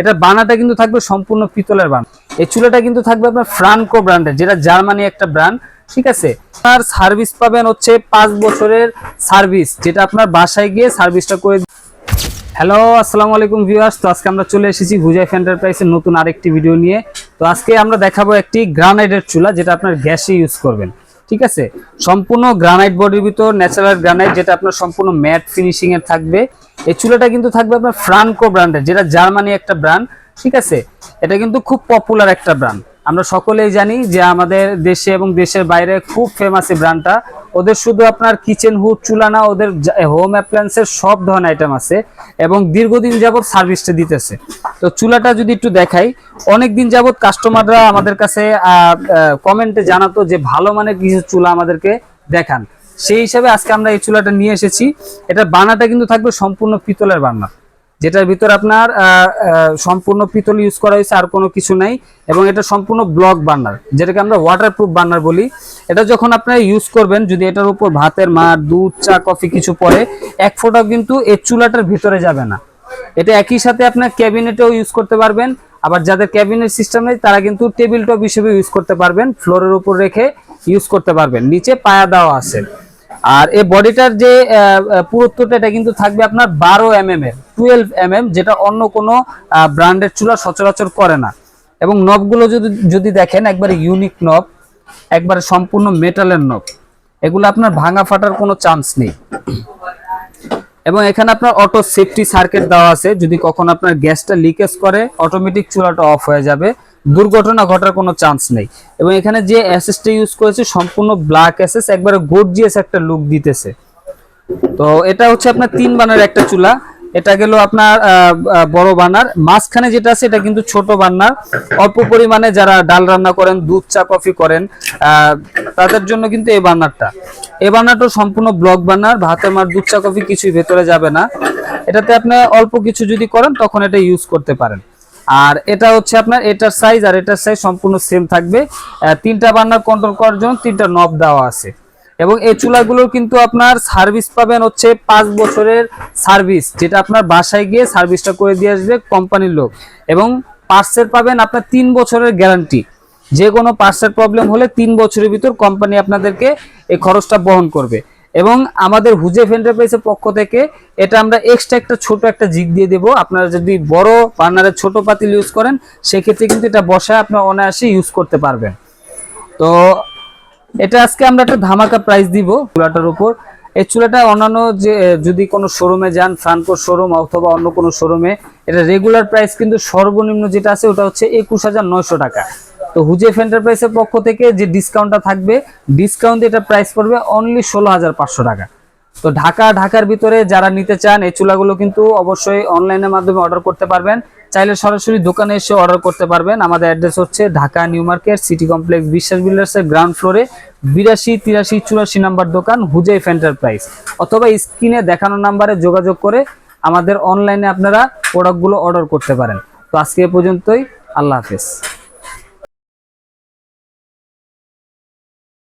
এটা বানাটা কিন্তু থাকবে সম্পূর্ণ পিতলের বান। এই চুলাটা কিন্তু থাকবে আপনার ফ্রানকো ব্র্যান্ডের যেটা জার্মানি একটা ব্র্যান্ড ঠিক আছে? আর সার্ভিস পাবেন হচ্ছে পাঁচ বছরের সার্ভিস যেটা আপনার বাসায় গিয়ে সার্ভিসটা করে হ্যালো আসসালামু আলাইকুম ভিউয়ার্স তো আজকে আমরা চলে এসেছি হুজাইফ এন্টারপ্রাইজের নতুন আরেকটি ভিডিও নিয়ে। তো আজকে আমরা দেখাবো একটি গ্রানাইটের চুলা, যেটা আপনার গ্যাসে ইউজ করবেন। ঠিক আছে? সম্পূর্ণ গ্রানাইট বডির ভিতর ন্যাচারাল গ্রানাইট যেটা আপনার সম্পূর্ণ ম্যাট ফিনিশিং এর থাকবে। এই চুলাটা কিন্তু থাকবে আপনার ফ্রানকো ব্র্যান্ডের যেটা জার্মানি একটা ব্র্যান্ড ঠিক আছে? এটা কিন্তু খুব পপুলার একটা ব্র্যান্ড আমরা সকলেই জানি যে আমাদের দেশে এবং দেশের বাইরে খুব ফেমাস এই ব্র্যান্ডটা ওদের শুধু আপনার কিচেন হুড চুলা না ওদের হোম অ্যাপ্লায়েন্সের সব ধরনের আইটেম আছে এবং দীর্ঘদিন যাবত সার্ভিসটা দিতেছে। তো চুলাটা যদি একটু দেখাই অনেক দিন যাবত কাস্টমাররা আমাদের কাছে কমেন্টে জানাতো যে ভালো মানের কিছু চুলা আমাদেরকে দেখান। সেই হিসাবে আজকে আমরা এই চুলাটা নিয়ে এসেছি। এটা বানাটা কিন্তু থাকবে সম্পূর্ণ পিতলের বান্না। যেটার ভিতর আপনার সম্পূর্ণ পিতল ইউজ করা হয়েছে, আর কোনো কিছু নাই। এবং এটা সম্পূর্ণ ব্লক বার্নার যেটাকে আমরা ওয়াটারপ্রুফ বার্নার বলি। এটা যখন আপনারা ইউজ করবেন, যদি এটার উপর ভাতের মার, দুধ, চা কফি কিছু পরে এক ফোঁটাও কিন্তু এই চুলাটার ভিতরে যাবে না। এটা একই সাথে আপনার ক্যাবিনেটেও ইউজ করতে পারবেন। আবার যাদের ক্যাবিনেট সিস্টেম নেই, তারা কিন্তু টেবিল টপ হিসেবে ইউজ করতে পারবেন। ফ্লোরের উপর রেখে ইউজ করতে পারবেন। নিচে পায়া দেওয়া আছে। আর এই বডিটার যে পুরুত্বটা, এটা কিন্তু থাকবে আপনার বারো এম এম এর টুয়েলভ এম এম যেটা অন্য কোনো ব্র্যান্ডের চুলা সচরাচর করে না। এবং নবগুলো যদি যদি দেখেন, একবারে ইউনিক নব, একবারে সম্পূর্ণ মেটালের নব, এগুলো আপনার ভাঙা ফাটার কোনো চান্স নেই। এবং এখানে আপনার অটো সেফটি সার্কিট দেওয়া আছে, যদি কখন আপনার গ্যাসটা লিকেজ করে অটোমেটিক চুলাটা অফ হয়ে যাবে। দুর্ঘটনা ঘটার কোনো চান্স নেই। এবং এখানে যে অ্যাসেসটা ইউজ করেছে, সম্পূর্ণ ব্ল্যাক অ্যাসেস একবারে গর্জিয়াস একটা লুক দিতেছে। তো এটা হচ্ছে আপনার তিন বানার একটা চুলা। এটা গেল আপনার বড় বানার। মাঝখানে যেটা আছে, এটা কিন্তু ছোট বান্নার অল্প পরিমাণে যারা ডাল রান্না করেন, দুধ, চা, কফি করেন তাদের জন্য কিন্তু এই বান্নারটা এই বান্নারটা সম্পূর্ণ ব্লক বান্নার ভাতের মার দুধ, চা, কফি কিছুই ভেতরে যাবে না। এটাতে আপনি অল্প কিছু যদি করেন, তখন এটা ইউজ করতে পারেন। আর এটা হচ্ছে আপনার, এটার সাইজ আর এটার সাইজ সম্পূর্ণ সেম থাকবে। তিনটা বান্নার কন্ট্রোল করার জন্য তিনটা নব দেওয়া আছে। এবং এই চুলাগুলোর কিন্তু আপনার সার্ভিস পাবেন হচ্ছে পাঁচ বছরের সার্ভিস যেটা আপনার বাসায় গিয়ে সার্ভিসটা করে দিয়ে আসবে কোম্পানির লোক। এবং পার্সেল পাবেন আপনার তিন বছরের গ্যারান্টি যে কোনো পার্সেল প্রবলেম হলে তিন বছরের ভিতর কোম্পানি আপনাদেরকে এই খরচটা বহন করবে। এবং আমাদের হুজেফ এন্টারপ্রাইজের পক্ষ থেকে এটা আমরা এক্সট্রা একটা ছোট একটা জিগ দিয়ে দেবো। আপনারা যদি বড় বার্নারের ছোট পাতিল ইউজ করেন, সেক্ষেত্রে কিন্তু এটা বসায় আপনার অনায়াসে ইউজ করতে পারবেন। তো এটা আজকে আমরা একটা ধামাকা প্রাইস দিব চুলাটার উপর। এই চুলাটা অন্যান্য যে যদি কোনো শোরুমে যান ফ্রানকোর শোরুম অথবা অন্য কোনো শোরুমে এটা রেগুলার প্রাইস কিন্তু সর্বনিম্ন যেটা আছে ওটা হচ্ছে একুশ হাজার নয়শো টাকা। তো হুজেফ এন্টারপ্রাইজের পক্ষ থেকে যে ডিসকাউন্টটা থাকবে ডিসকাউন্ট এটা প্রাইস পড়বে অনলি ষোলো হাজার পাঁচশো টাকা। তো ঢাকা, ঢাকার ভিতরে যারা নিতে চান, এই চুলাগুলো কিন্তু অবশ্যই অনলাইনের মাধ্যমে অর্ডার করতে পারবেন। চাইলে সরাসরি দোকানে এসে অর্ডার করতে পারবেন। আমাদের অ্যাড্রেস হচ্ছে Dhaka new market, city complex, Biswas বিল্ডার্সের ground ফ্লোরে বিরাশি, তিরাশি, চুরাশি নাম্বার দোকান হুজাইফ এন্টারপ্রাইজ অথবা স্ক্রিনে দেখানো নাম্বারে যোগাযোগ করে আমাদের অনলাইনে আপনারা প্রোডাক্টগুলো অর্ডার করতে পারেন। তো আজকে এ পর্যন্তই, আল্লাহ হাফেজ।